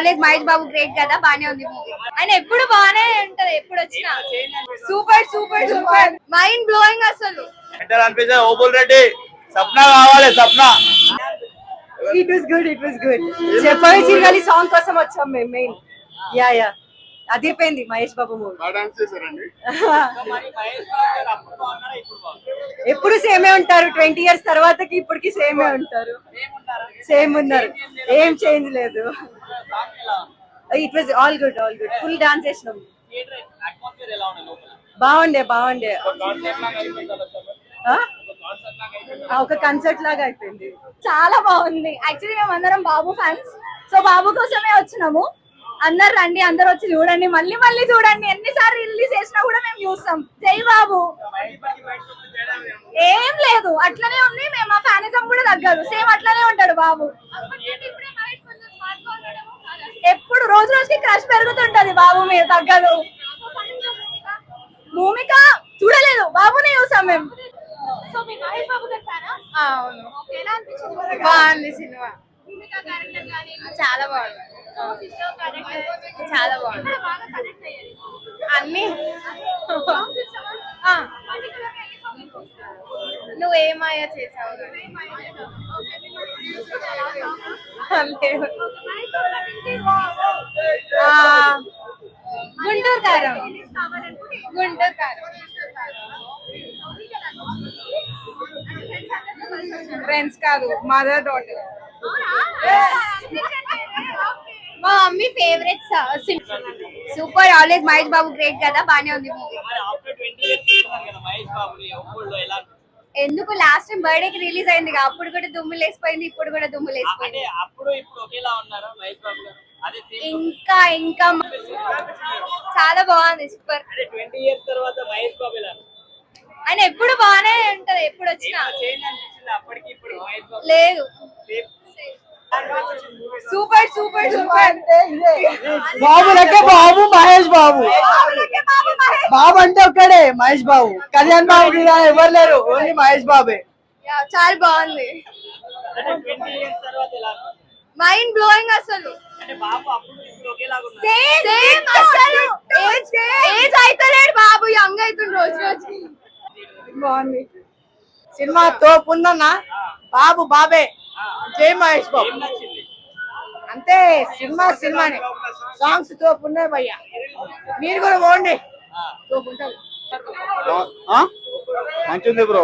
Always Mahesh Babu great కదా బానే ఉంది ఆయన ఎప్పుడు బానే ఉంటది ఎప్పుడు వచ్చినా. Super super super mind blowing అసలు. ఓబుల్ రెడ్డి సప్న కావాలి Sapna. It was good it was good చెప్పవి చిరగాలి సాంగ్ కోసం వచ్చాం మేము మెయిన్ యా యా అదిరిపోయింది మహేష్ బాబు మూవీ. ఎప్పుడు సేమే ఉంటారు. ట్వంటీ ఇయర్స్ తర్వాతకి ఇప్పటికి సేమే ఉంటారు. సేమ్ ఉన్నారు. ఏం చేంజ్ లేదు. It was all good all good full dance చేసినాం. బాగుండే బాగుండే. ఒక కన్సర్ట్ లాగా అయిపోయింది. చాలా బాగుంది. యాక్చువల్లీ మేము అందరం బాబు ఫ్యాన్స్ సో బాబు కోసమే వచ్చినాము. అందరు రండి అందరు వచ్చి చూడండి. మళ్ళీ మళ్ళీ చూడండి. ఎన్నిసార్లు రిలీజ్ చేసినా కూడా మేము చూస్తాం. జై బాబు. ఏం లేదు. అట్లనే ఉంది. మేము మా ఫ్యానిజం కూడా తగ్గదు సేమ్ అట్లనే ఉంటాడు బాబు. ఎప్పుడు రోజు రోజుకి క్రష్ పెరుగుతుంటది బాబు మీద తగ్గదు. భూమిక చూడలేదు. బాబునే చూసాం మేము. ఆ, అవును. బాగుంది సినిమా. చాలా బాగుంది. చాలా బాగుంది. అన్ని? నువ్వు ఏమాయా చేసావు? ఆ, గుంటూరు కారం. గుంటూరు కారం. ఫ్రెండ్స్ కాదు మదర్ డాటర్ మా mummy favourite super always Mahesh Babu great కదా బానే ఉంది మూవీ ఎందుకు లాస్ట్ టైం బర్త్డే కి రిలీజ్ అయింది అప్పుడు కూడా దుమ్ము లేసిపోయింది ఇప్పుడు కూడా దుమ్ము లేసిపోయింది. ఇంకా ఇంకా చాలా బాగుంది సూపర్ ఆయన ఎప్పుడు బాగానే ఉంటది ఎప్పుడు వచ్చినా. లేదు. Super super super. బాబు అంటే బాబు మహేష్ బాబు. బాబు అంటే ఒక్కడే మహేష్ బాబు. కళ్యాణ్ బాబు ఎవరు లేరు ఓన్లీ మహేష్ బాబే. చాలా బాగుంది. మైండ్ బ్లోయింగ్ అసలు. అంటే బాబు అప్పుడు ఇప్పుడు ఒకేలాగా ఉన్నారు సేమ్ సేమ్ అసలు. ఏజ్ ఏజ్ అయితలేడు బాబు యంగ్ అవుతుంది రోజు రోజు. బాగుంది. సినిమా తోపుందన్న. బాబు బాబే. జై మహేష్ బాబు. అంతే సినిమా సినిమానే. సాంగ్స్ తోపున్నాయి భయ్యా. మీరు కూడా పోండి. తోపుంటారు మంచిది బ్రో.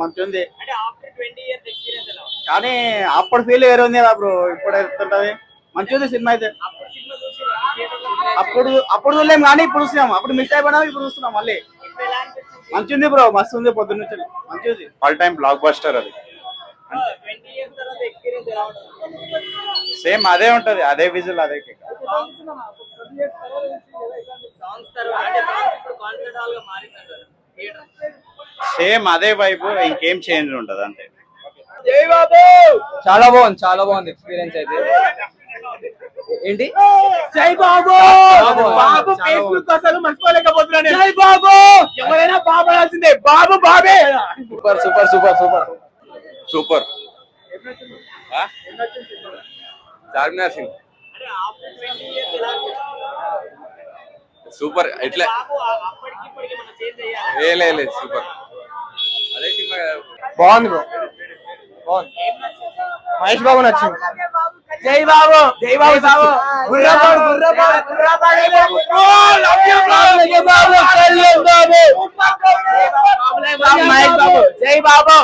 మంచిది. అంటే ఆఫ్టర్ ట్వంటీ ఇయర్స్ ఎక్స్పీరియన్స్ ఎలా ఉంది? కానీ అప్పుడు ఫీల్ వేరే ఉంది కదా బ్రో. ఇప్పుడు ఎట్లుంటది? మంచిది సినిమా అయితే. అప్పుడు అప్పుడు అప్పుడు చూడలేం కానీ ఇప్పుడు చూస్తున్నాం అప్పుడు మిస్ అయిపోయినా ఇప్పుడు చూస్తున్నాం మళ్ళీ. మంచిది బ్రో. మస్తు ఉంది పొద్దున్న నుంచి మంచిది. ఆల్ టైమ్ బ్లాక్ బస్టర్ అది. సేమ్ అదే ఉంటది అదే విజువల్ అదే థియేటర్ సేమ్ అదే వైపు ఇంకేం చేంజ్ ఉంటది అంతే. చాలా బాగుంది చాలా బాగుంది ఎక్స్పీరియన్స్ అయితే. ఏంటి? జై బాబు! బాబు ఫేస్బుక్ అసలు మర్చిపోలేకపోతున్నాను జై బాబు! ఎవరైనా బాబు రాసిందే బాబు బాబే! Super super super super. Super. Charminar Singh. Super. ఎట్లా ఏ లేదు సూపర్. అదే సినిమా బాగుంది బ్రో. బాగుంది మహేష్ బాబు నచ్చింది. జై బాబు జై బాబు బాబు. గుర్రపాడు గుర్రపాడు గుర్రపాడు. మహేష్ బాబు జై బాబు.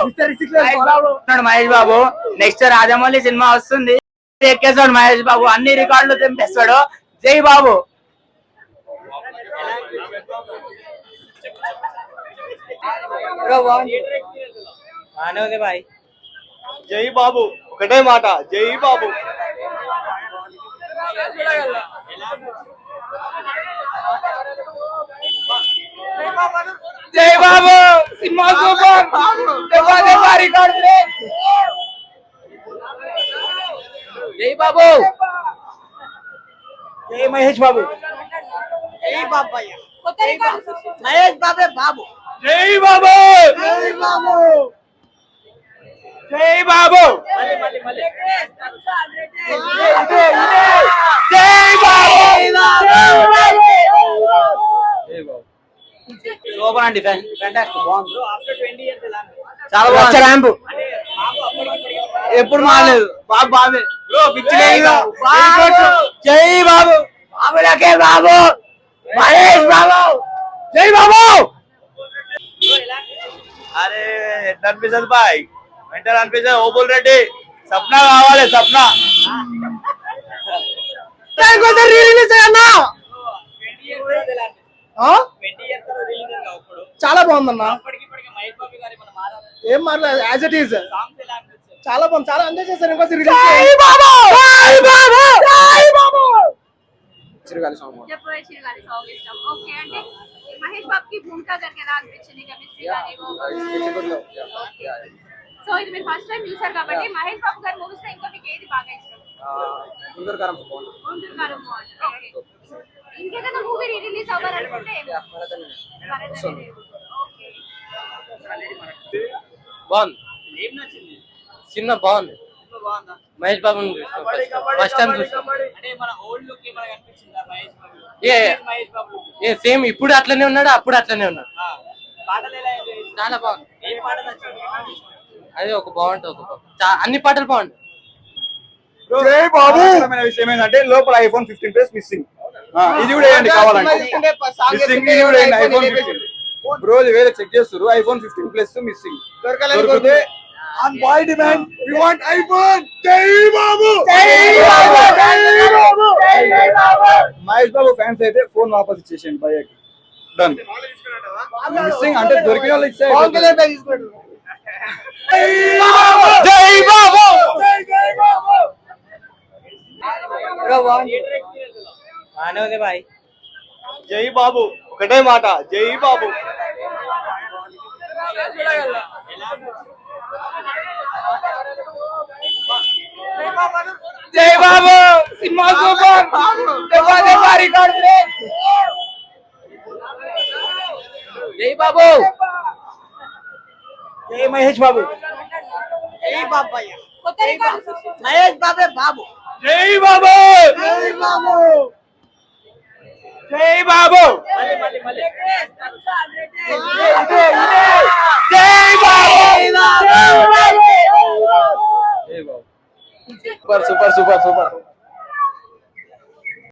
మహేష్ బాబు. నెక్స్ట్ రాజమౌళి సినిమా వస్తుంది. ఎక్కేస్తాడు మహేష్ బాబు. అన్ని రికార్డులు తెంపేస్తాడు జై బాబు? బానే ఉంది బాయ్. జై బాబు. ఒకటే మాట జై బాబు. జై బాబు. Cinema super. దెబ్బ దెబ్బ రికార్డ్ జై బాబు. జై మహేష్ బాబు. జై బాబయ్య మహేష్ బాబే బాబు. జై బాబు. జై బాబు. జై బాబు. జై బాబు సూపర్ అండి చాలా ఎప్పుడు మారలేదు. బాబు. బాబే. జై బాబు. బాబులకే బాబు. మహేష్ బాబు. జై బాబు. అరే ఎట్లా అనిపిస్తుంది బాయ్? వెంటనే అనిపిస్తుంది ఓబుల్ రెడ్డి. సప్న కావాలి సప్న. రిలీజ్ రిలీజ్ చాలా బాగుందన్న. ఏం మారలేదు యాజ్ ఇట్ అనిపిస్తుంది చాలా బాగుంది. చాలా ఎంజాయ్ చేశారు ఇంకోసి జై బాబు! జై బాబు! జై బాబు! చిరుగాలి సాంగ్ చెప్పవచ్చు గారి సాంగ్ ఇష్టం. ఓకే అంటే మహేష్ బాబు కి భూమిక గారికి ఎలా అనిపించింది? కెమిస్ట్రీ కానీ సో ఇది మీరు ఫస్ట్ టైం చూసారు కాబట్టి మహేష్ బాబు గారి మూవీస్లో ఇంకా మీకు ఏది బాగా ఇష్టం? ఇంకేదైనా మూవీ రిలీజ్ అవ్వాలనుకుంటే బాగుంది. నచ్చింది? సినిమా బాగుంది. మహేష్ బాబు ఫస్ట్ టైం చూసాం అంటే మన ఓల్డ్ లుక్ ఏమైనా కనిపించిందా మహేష్ బాబు? ఏ. మహేష్ బాబు look. ఏ సేమ్ ఇప్పుడు అట్లనే ఉన్నాడు అప్పుడు అట్లనే ఉన్నాడు? చాలా బాగుంది. ఏ పాట నచ్చింది? అది ఒక బాగుంటుంది ఒక అన్ని పాటలు బాగుంటాయి. బాబు! విషయం ఏంటంటే లోపల ఐఫోన్ ఫిఫ్టీన్ ప్లస్ మిస్సింగ్ ఇది కూడా వేయండి కావాలంటే. మిస్సింగ్ ఇది కూడా వేయండి ఐఫోన్ ఫిఫ్టీన్ బ్రో వేరే చెక్ చేస్తారు ఐఫోన్ ఫిఫ్టీన్ ప్లస్ మిస్సింగ్ దొరికితే on boy demand we want iPhone Jai Babu! Jai Babu! Jai Babu! Jai Babu! Mahesh Babu fans అయితే ఫోన్ వాపస్ ఇచ్చేసేయండి భయ్యకి డన్ మిస్సింగ్ అంటే దొరికిన వాళ్ళు ఇచ్చే జై బాబు జై బాబు థియేటర్ ఎక్స్పీరియన్స్ ఎలా ఉంది? బాగానే ఉంది బాయ్ జై బాబు ఒకటే మాట జై బాబు జై బాబు సినిమా సూపర్ దెబ్బ దెబ్బ రికార్డ్ బ్రేక్ జై బాబు జై మహేష్ బాబు మహేష్ బాబే బాబు జై బాబు జై బాబు జై బాబు మళ్ళీ మళ్ళీ మళ్ళీ Jai Babu super super super super